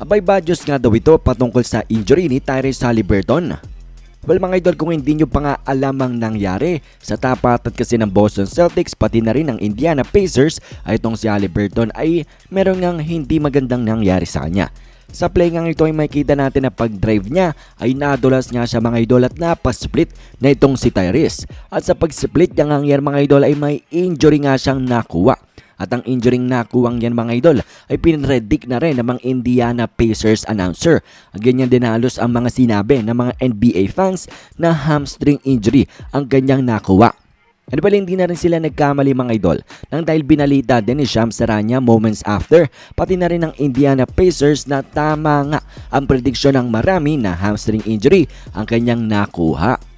Abay badyos nga daw ito patungkol sa injury ni Tyrese Halliburton. Well mga idol kung hindi nyo pa nga alam ang nangyari sa tapatan kasi ng Boston Celtics pati na rin ng Indiana Pacers ay itong si Halliburton ay meron ngang hindi magandang nangyari sa kanya. Sa play nga ito ay makikita natin na pag-drive niya ay nadulas nga siya mga idol at napasplit na itong si Tyrese. At sa pag-split niya nga mga idol ay may injury nga siyang nakuha. At ang injuring nakuwang yan mga idol ay pinredict na rin ng mga Indiana Pacers announcer. Ganyan din halos ang mga sinabi ng mga NBA fans na hamstring injury ang ganyang nakuha. Ano pala hindi na rin sila nagkamali mga idol nang dahil binalita din ni Shams Saranya moments after pati na rin ng Indiana Pacers na tama nga ang prediksyon ng marami na hamstring injury ang kanyang nakuha.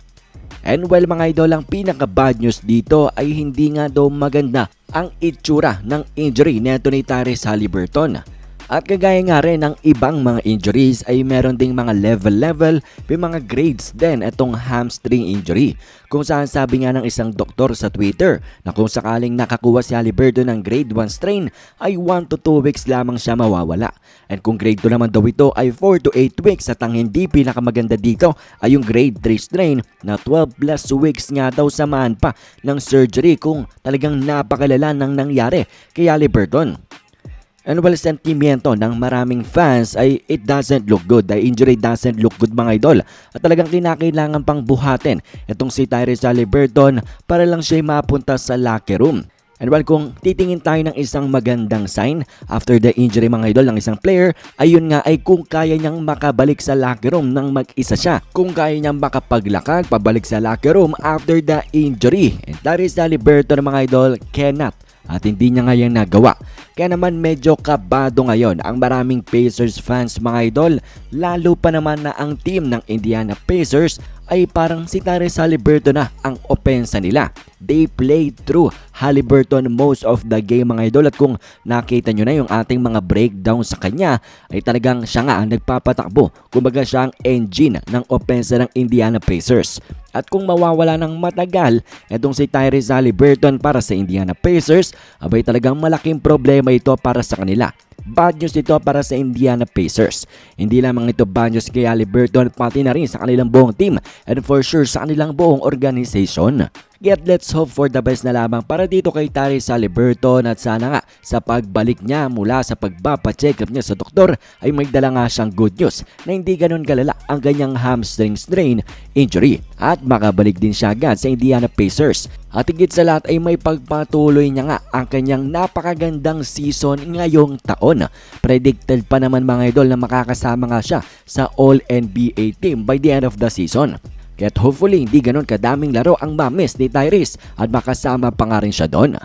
And well mga idol, ang pinaka bad news dito ay hindi nga daw maganda ang itsura ng injury ni Anthony Tyrese Halliburton. At kagaya nga rin ng ibang mga injuries ay meron ding mga level-level, may mga grades din itong hamstring injury. Kung saan sabi nga ng isang doktor sa Twitter na kung sakaling nakakuha si Halliburton ng grade 1 strain ay 1 to 2 weeks lamang siya mawawala. And kung grade 2 naman daw ito ay 4 to 8 weeks at ang hindi pinakamaganda dito ay yung grade 3 strain na 12 plus weeks nga daw samahan pa ng surgery kung talagang napakalala ng nangyari kay Halliburton. Well, sentimiento ng maraming fans ay it doesn't look good. The injury doesn't look good mga idol. At talagang kinakailangan pang buhatin itong si Tyrese Halliburton para lang siya mapunta sa locker room. And well, kung titingin tayo ng isang magandang sign after the injury mga idol ng isang player, ayun nga ay kung kaya niyang makabalik sa locker room nang mag-isa siya. Kung kaya niyang makapaglakad pabalik sa locker room after the injury. And Tyrese Halliburton mga idol cannot at hindi niya ngayon nagawa. Kaya naman medyo kabado ngayon ang maraming Pacers fans mga idol lalo pa naman na ang team ng Indiana Pacers ay parang si Tyrese Halliburton na ang opensa nila. They played through Halliburton most of the game mga idol at kung nakita nyo na yung ating mga breakdown sa kanya ay talagang siya nga ang nagpapatakbo. Kumbaga siya ang engine ng opensa ng Indiana Pacers. At kung mawawala ng matagal itong si Tyrese Halliburton para sa Indiana Pacers, abay talagang malaking problema ito para sa kanila. Bad news ito para sa Indiana Pacers. Hindi lamang ito bad news kay Halliburton pati na rin sa kanilang buong team and for sure sa kanilang buong organization. Yet let's hope for the best na lamang para dito kay Tyrese Halliburton at sana nga sa pagbalik niya mula sa pagpapacheck up niya sa doktor ay may dala nga siyang good news na hindi ganun kalala ang ganyang hamstring strain injury at makabalik din siya agad sa Indiana Pacers. At higit sa lahat ay may pagpatuloy niya nga ang kanyang napakagandang season ngayong taon. Predicted pa naman mga idol na makakasama nga siya sa All-NBA team by the end of the season. Kaya't hopefully hindi ganun kadaming laro ang mamis ni Tyrese at makasama pa nga rin siya doon.